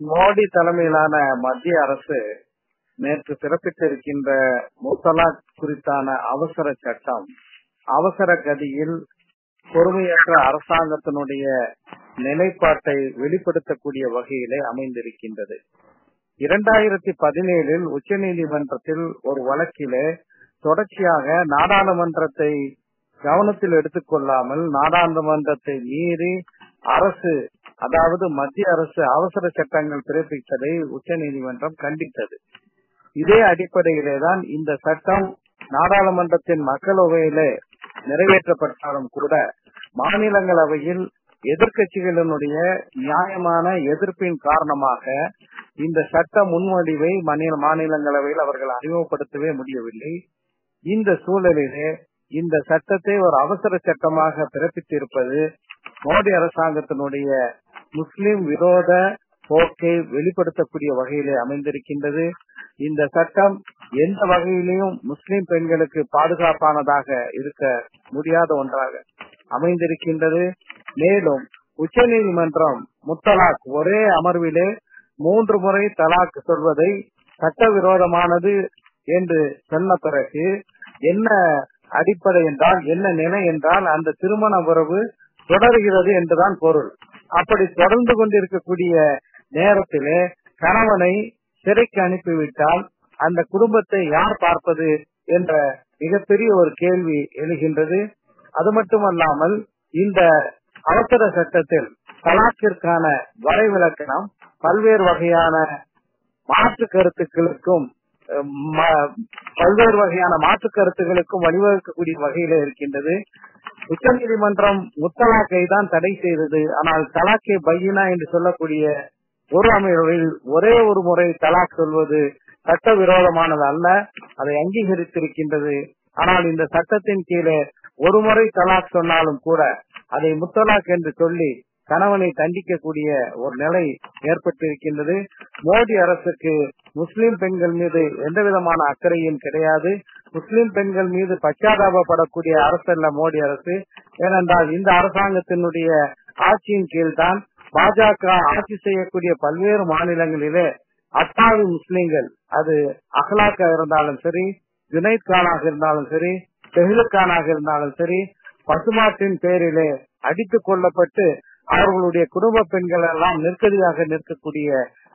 மோடி தலைமையிலான மத்திய அரசு நேற்று பிறப்பித்திருக்கின்ற முத்தலாக் குறித்தான அவசர சட்டம் அவசர கதியில் பொறுமையற்ற அரசாங்கத்தினுடைய நிலைப்பாட்டை வெளிப்படுத்தக்கூடிய வகையிலே அமைந்திருக்கின்றது. இரண்டாயிரத்தி பதினேழில் உச்ச நீதிமன்றத்தில் ஒரு வழக்கிலே தொடர்ச்சியாக நாடாளுமன்றத்தை கவனத்தில் எடுத்துக்கொள்ளாமல் நாடாளுமன்றத்தை மீறி அரசு அதாவது மத்திய அரசு அவசர சட்டங்கள் பிறப்பித்ததை உச்சநீதிமன்றம் கண்டித்தது. இதே அடிப்படையிலே தான் இந்த சட்டம் நாடாளுமன்றத்தின் மக்களவையிலே நிறைவேற்றப்பட்டாலும் கூட மாநிலங்களவையில் எதிர்கட்சிகளினுடைய நியாயமான எதிர்ப்பின் காரணமாக இந்த சட்ட முன்வடிவை மாநிலங்களவையில் அவர்கள் அறிமுகப்படுத்தவே முடியவில்லை. இந்த சூழலிலே இந்த சட்டத்தை ஒரு அவசர சட்டமாக பிறப்பித்திருப்பது மோடி அரசாங்கத்தினுடைய முஸ்லிம் விரோத போக்கை வெளிப்படுத்தக்கூடிய வகையிலே அமைந்திருக்கின்றது. இந்த சட்டம் எந்த வகையிலையும் முஸ்லிம் பெண்களுக்கு பாதுகாப்பானதாக இருக்க முடியாத ஒன்றாக அமைந்திருக்கின்றது. மேலும் உச்சநீதிமன்றம் முத்தலாக் ஒரே அமர்விலே மூன்று முறை தலாக் சொல்வதை சட்டவிரோதமானது என்று சொன்ன பிறகு என்ன அடிப்படை என்றால் என்ன நிலை என்றால் அந்த திருமண உறவு தொடர்கிறது என்றுதான் பொருள். அப்படி தொடர்ந்து கொண்டிருக்கக்கூடிய நேரத்திலே கணவனை சிறைக்கு அனுப்பிவிட்டால் அந்த குடும்பத்தை யார் பார்ப்பது என்ற மிகப்பெரிய ஒரு கேள்வி எழுகின்றது. அது மட்டுமல்லாமல் இந்த அவசர சட்டத்தில் தலாக்கிற்கான வரைவிலக்கணம் பல்வேறு வகையான மாற்று கருத்துக்களுக்கும் பல்வேறு வகையான மாற்று கருத்துகளுக்கும் வழிவகுக்கக்கூடிய வகையில இருக்கின்றது. உச்சநீதிமன்றம் முத்தலாக்கை தான் தடை செய்தது. ஆனால் தலாக்கை பையினா என்று சொல்லக்கூடிய ஒரு அமைவில் ஒரே ஒரு முறை தலாக் சொல்வது சட்டவிரோதமானது அல்ல. அதை அங்கீகரித்திருக்கின்றது. ஆனால் இந்த சட்டத்தின் கீழே ஒரு முறை தலாக் சொன்னாலும் கூட அதை முத்தலாக் என்று சொல்லி கணவனை தண்டிக்கக்கூடிய ஒரு நிலை ஏற்பட்டிருக்கின்றது. மோடி அரசுக்கு முஸ்லிம் பெண்கள் மீது எந்த விதமான அக்கறையும் கிடையாது. முஸ்லிம் பெண்கள் மீது பச்சாதாபப்படக்கூடிய அரசு அல்ல மோடி அரசு. ஏனென்றால் இந்த அரசாங்கத்தினுடைய ஆட்சியின் கீழ் தான் பாஜக ஆட்சி செய்யக்கூடிய பல்வேறு மாநிலங்களிலே அட்டாவி முஸ்லிம்கள் அது அகலாக்கா இருந்தாலும் சரி ஜுனைத் கானாக இருந்தாலும் சரி தெஹ்லுக்கானாக இருந்தாலும் சரி பசுமாட்டின் பேரிலே அடித்துக் கொள்ளப்பட்டு அவர்களுடைய குடும்ப பெண்கள் எல்லாம் நெருக்கடியாக நிற்கக்கூடிய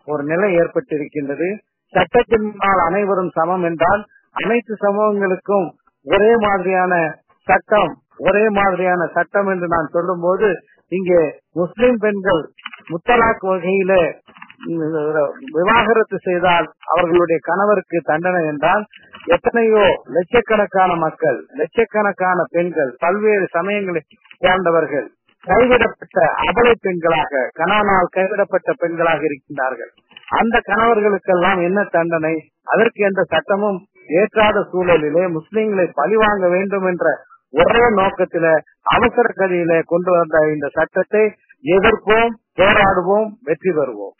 ஒரு நிலை ஏற்பட்டிருக்கின்றது. சட்டத்தின் முன்னால் அனைவரும் சமம் என்றால் அனைத்து சமூகங்களுக்கும் ஒரே மாதிரியான சட்டம் ஒரே மாதிரியான சட்டம் என்று நான் சொல்லும் போது இங்கே முஸ்லிம் பெண்கள் முத்தலாக் வகையில விவாகரத்து செய்தால் அவர்களுடைய கணவருக்கு தண்டனை என்றால் எத்தனையோ லட்சக்கணக்கான மக்கள் லட்சக்கணக்கான பெண்கள் பல்வேறு சமயங்களை சேர்ந்தவர்கள் கைவிடப்பட்ட அபலை பெண்களாக கணவனால் கைவிடப்பட்ட பெண்களாக இருக்கின்றார்கள். அந்த கணவர்களுக்கெல்லாம் என்ன தண்டனை? அதற்கு எந்த சட்டமும் ஏற்றாத சூழலிலே முஸ்லிம்களை பழிவாங்க வேண்டும் என்ற ஒரே நோக்கத்தில அவசர கதியில கொண்டு வந்த இந்த சட்டத்தை எதிர்ப்போம் போராடுவோம் வெற்றி பெறுவோம்.